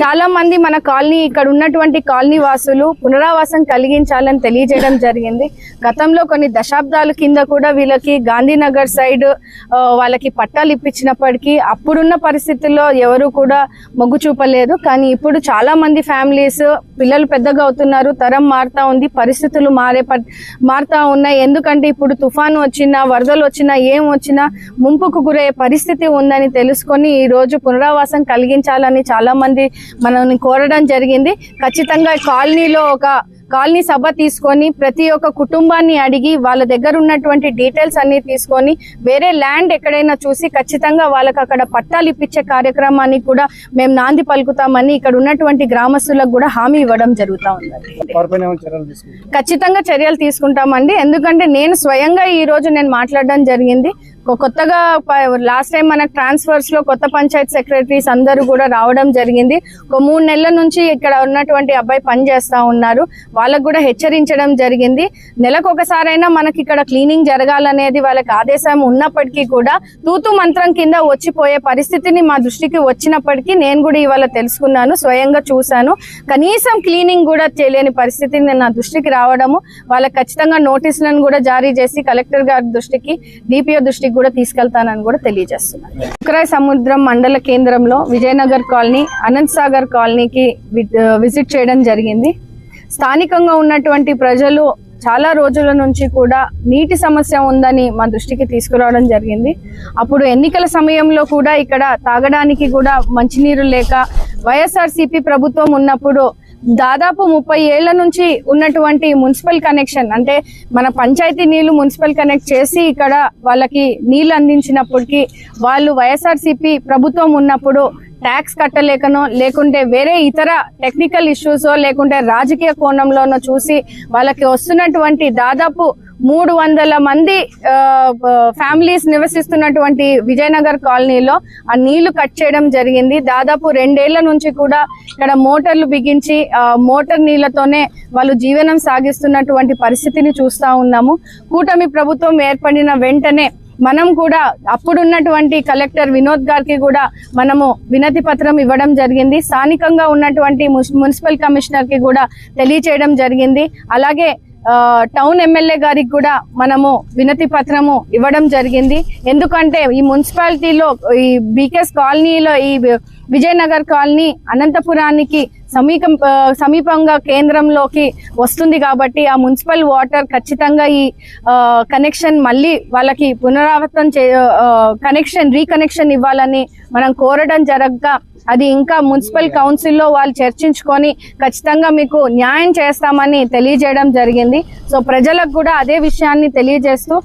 చాలా మంది మన కాలనీ ఇక్కడ ఉన్నటువంటి కాలనీ వాసులు పునరావాసం కలిగించాలని తెలియజేయడం జరిగింది. గతంలో కొన్ని దశాబ్దాల కింద కూడా వీళ్ళకి గాంధీనగర్ సైడ్ వాళ్ళకి పట్టాలు ఇప్పించినప్పటికీ అప్పుడున్న పరిస్థితుల్లో ఎవరు కూడా మొగ్గు చూపలేదు. కానీ ఇప్పుడు చాలా మంది ఫ్యామిలీస్ పిల్లలు పెద్దగా అవుతున్నారు తరం మారుతా ఉంది పరిస్థితులు మారే మారుతా ఉన్నాయి. ఎందుకంటే ఇప్పుడు తుఫాను వచ్చినా వరదలు వచ్చినా ఏం వచ్చినా ముంపుకు గురయ్యే పరిస్థితి ఉందని తెలుసుకొని ఈ రోజు పునరావాసం కలిగించాలని చాలా మంది మనల్ని కోరడం జరిగింది. ఖచ్చితంగా కాలనీలో ఒక కాలనీ సభ తీసుకొని ప్రతి ఒక్క కుటుంబాన్ని అడిగి వాళ్ళ దగ్గర ఉన్నటువంటి డీటెయిల్స్ అన్ని తీసుకొని వేరే ల్యాండ్ ఎక్కడైనా చూసి ఖచ్చితంగా వాళ్ళకి అక్కడ పట్టాలు ఇప్పించే కార్యక్రమాన్ని కూడా మేము నాంది పలుకుతామని ఇక్కడ ఉన్నటువంటి గ్రామస్తులకు కూడా హామీ ఇవ్వడం జరుగుతా ఉంది ఖచ్చితంగా చర్యలు తీసుకుంటామండి. ఎందుకంటే నేను స్వయంగా ఈ రోజు నేను మాట్లాడడం జరిగింది. కొత్తగా లాస్ట్ టైం మనకు ట్రాన్స్ఫర్స్లో కొత్త పంచాయత్ సెక్రటరీస్ అందరూ కూడా రావడం జరిగింది. ఒక మూడు నెలల నుంచి ఇక్కడ ఉన్నటువంటి అబ్బాయి పని చేస్తా ఉన్నారు. వాళ్ళకు కూడా హెచ్చరించడం జరిగింది. నెలకు ఒకసారైనా మనకి ఇక్కడ క్లీనింగ్ జరగాలనేది వాళ్ళకి ఆదేశం ఉన్నప్పటికీ కూడా తూతు మంత్రం కింద వచ్చిపోయే పరిస్థితిని మా దృష్టికి వచ్చినప్పటికీ నేను కూడా ఇవాళ తెలుసుకున్నాను స్వయంగా చూశాను. కనీసం క్లీనింగ్ కూడా చేయలేని పరిస్థితిని నా దృష్టికి రావడము వాళ్ళకి ఖచ్చితంగా నోటీసులను కూడా జారీ చేసి కలెక్టర్ గారి దృష్టికి డిపిఓ దృష్టికి కూడా తీసుకెళ్తానని కూడా తెలియజేస్తున్నాను. ఉక్రాయ్ సముద్రం మండల కేంద్రంలో విజయనగర్ కాలనీ అనంత్ సాగర్ కాలనీకి వి- విజిట్ చేయడం జరిగింది. స్థానికంగా ఉన్నటువంటి ప్రజలు చాలా రోజుల నుంచి కూడా నీటి సమస్య ఉందని మా దృష్టికి తీసుకురావడం జరిగింది. అప్పుడు ఎన్నికల సమయంలో కూడా ఇక్కడ తాగడానికి కూడా మంచినీరు లేక వైఎస్ఆర్సీపీ ప్రభుత్వం ఉన్నప్పుడు దాదాపు ముప్పై ఏళ్ళ నుంచి ఉన్నటువంటి మున్సిపల్ కనెక్షన్ అంటే మన పంచాయతీ నీళ్ళు మున్సిపల్ కనెక్ట్ చేసి ఇక్కడ వాళ్ళకి నీళ్ళు అందించినప్పటికీ వాళ్ళు వైఎస్ఆర్సీపీ ప్రభుత్వం ఉన్నప్పుడు ట్యాక్స్ కట్టలేకనో లేకుంటే వేరే ఇతర టెక్నికల్ ఇష్యూస్ లేకుంటే రాజకీయ కోణంలోనో చూసి వాళ్ళకి వస్తున్నటువంటి దాదాపు మూడు వందల మంది ఫ్యామిలీస్ నివసిస్తున్నటువంటి విజయనగర్ కాలనీలో ఆ నీళ్ళు కట్ చేయడం జరిగింది. దాదాపు రెండేళ్ళ నుంచి కూడా ఇక్కడ మోటార్లు బిగించి మోటార్ నీళ్ళతోనే వాళ్ళు జీవనం సాగిస్తున్నటువంటి పరిస్థితిని చూస్తా ఉన్నాము. కూటమి ప్రభుత్వం ఏర్పడిన వెంటనే మనం కూడా అప్పుడున్నటువంటి కలెక్టర్ వినోద్ గారికి కూడా మనము వినతి పత్రం ఇవ్వడం జరిగింది. స్థానికంగా ఉన్నటువంటి మున్సిపల్ కమిషనర్కి కూడా తెలియచేయడం జరిగింది. అలాగే టౌన్ ఎమ్మెల్యే గారికి కూడా మనము వినతి పత్రము ఇవ్వడం జరిగింది. ఎందుకంటే ఈ మున్సిపాలిటీలో ఈ బీకేస్ కాలనీలో ఈ విజయనగర్ కాలనీ అనంతపురానికి సమీపం సమీపంగా కేంద్రంలోకి వస్తుంది కాబట్టి ఆ మున్సిపల్ వాటర్ ఖచ్చితంగా ఈ కనెక్షన్ మళ్ళీ వాళ్ళకి పునరావృతం చే కనెక్షన్ రీకనెక్షన్ ఇవ్వాలని మనం కోరడం జరగగా అది ఇంకా మున్సిపల్ కౌన్సిల్లో వాళ్ళు చర్చించుకొని ఖచ్చితంగా మీకు న్యాయం చేస్తామని తెలియజేయడం జరిగింది. సో ప్రజలకు కూడా అదే విషయాన్ని తెలియజేస్తూ